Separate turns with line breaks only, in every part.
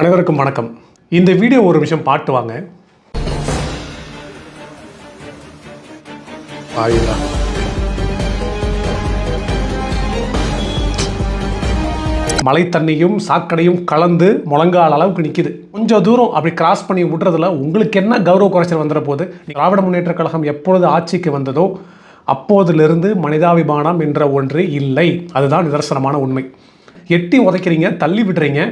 அனைவருக்கும் வணக்கம். இந்த வீடியோ ஒரு விஷயம் பாட்டு வாங்க. ஆயுதா மழை தண்ணியும் சாக்கடையும் கலந்து முழங்கால் அளவுக்கு நிற்கிது கொஞ்சம் தூரம் அப்படி கிராஸ் பண்ணி விடுறதுல உங்களுக்கு என்ன கௌரவ குறைச்சல் வந்துட போது? திராவிட முன்னேற்ற கழகம் எப்பொழுது ஆட்சிக்கு வந்ததோ அப்போதிலிருந்து மனிதாபிமானம் என்ற ஒன்று இல்லை. அதுதான் நிதர்சனமான உண்மை. எட்டி உதைக்கிறீங்க தள்ளி விடுறீங்க.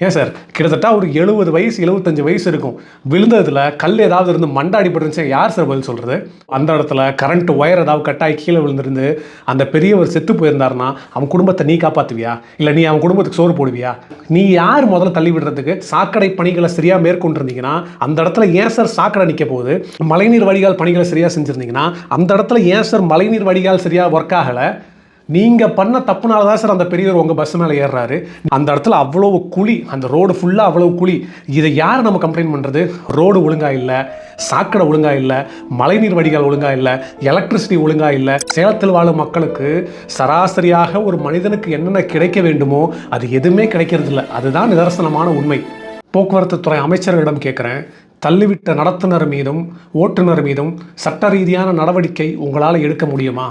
ஏன் சார்? கிட்டத்தட்ட ஒரு எழுபது வயசு எழுபத்தஞ்சு வயசு இருக்கும். விழுந்ததில் கல் ஏதாவது இருந்து மண்டாடி பட்டுருந்துச்சு யார் சார் பதில் சொல்கிறது அந்த இடத்துல கரண்ட் ஒயர் ஏதாவது கட்டாயி கீழே விழுந்திருந்து அந்த பெரியவர் செத்து போயிருந்தாருன்னா அவன் குடும்பத்தை நீ காப்பாற்றுவியா இல்லை நீ அவன் குடும்பத்துக்கு சோறு போடுவியா? நீ யார் முதல்ல தள்ளி விடுறதுக்கு சாக்கடை பணிகளை சரியாக மேற்கொண்டிருந்தீங்கன்னா அந்த இடத்துல ஏன் சார் சாக்கடை நிற்க போகுது? மழைநீர் வடிகால் பணிகளை சரியாக செஞ்சுருந்தீங்கன்னா அந்த இடத்துல ஏன் சார் மழைநீர் வடிகால் சரியாக ஒர்க் ஆகலை? நீங்கள் பண்ண தப்புனால தான் சார் அந்த பெரியவர் உங்கள் பஸ் மேலே ஏறுறாரு. அந்த இடத்துல அவ்வளோ குழி அந்த ரோடு ஃபுல்லாக அவ்வளோ குழி. இதை யார் நம்ம கம்ப்ளைண்ட் பண்ணுறது ரோடு ஒழுங்காக இல்லை சாக்கடை ஒழுங்காக இல்லை மழைநீர் வடிகால் ஒழுங்காக இல்லை எலக்ட்ரிசிட்டி ஒழுங்காக இல்லை. சேலத்தில் வாழும் மக்களுக்கு சராசரியாக ஒரு மனிதனுக்கு என்னென்ன கிடைக்க வேண்டுமோ அது எதுவுமே கிடைக்கிறது இல்லை. அதுதான் நிதர்சனமான உண்மை. போக்குவரத்து துறை அமைச்சர்களிடம் கேட்குறேன். தள்ளிவிட்ட நடத்துனர் மீதும் ஓட்டுநர் மீதும் சட்ட ரீதியான நடவடிக்கை உங்களால் எடுக்க முடியுமா?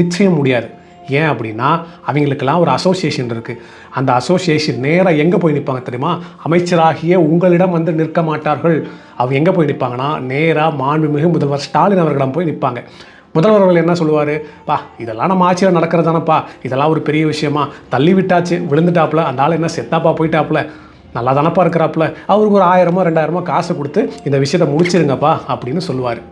நிச்சயம் முடியாது. ஏன் அப்படின்னா அவங்களுக்கெல்லாம் ஒரு அசோசியேஷன் இருக்குது அந்த அசோசியேஷன் நேராக எங்கே போய் நிற்பாங்க தெரியுமா? அமைச்சராகிய உங்களிடம் வந்து நிற்க மாட்டார்கள். அவங்க எங்கே போய் நிற்பாங்கன்னா நேராக மாண்புமிகு முதல்வர் ஸ்டாலின் அவர்களிடம் போய் நிற்பாங்க. முதல்வர் அவர்கள் என்ன சொல்லுவார்? பா இதெல்லாம் நம்ம ஆட்சியில் நடக்கிறது தானப்பா. இதெல்லாம் ஒரு பெரிய விஷயமா. தள்ளி விட்டாச்சு விழுந்துட்டாப்புல. அந்த ஆள் என்ன செத்தாப்பா போயிட்டாப்புல. நல்லா தானப்பா இருக்கிறாப்புல. அவருக்கு ஒரு ஆயிரமோ ரெண்டாயிரமோ காசு கொடுத்து இந்த விஷயத்தை முடிச்சிருங்கப்பா அப்படின்னு சொல்லுவார்.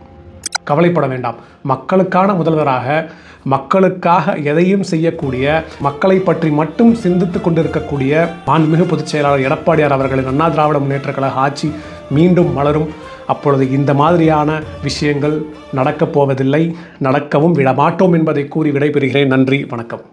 கவலைப்பட வேண்டாம். மக்களுக்கான முதல்வராக மக்களுக்காக எதையும் செய்யக்கூடிய மக்களை பற்றி மட்டும் சிந்தித்து கொண்டிருக்கக்கூடிய மாண்புமிகு பொதுச் செயலாளர் எடப்பாடியார் அவர்களின் அண்ணா திராவிட முன்னேற்ற கழக ஆட்சி மீண்டும் மலரும். அப்பொழுது இந்த மாதிரியான விஷயங்கள் நடக்கப் போவதில்லை நடக்கவும் விடமாட்டோம் என்பதை கூறி விடைபெறுகிறேன். நன்றி வணக்கம்.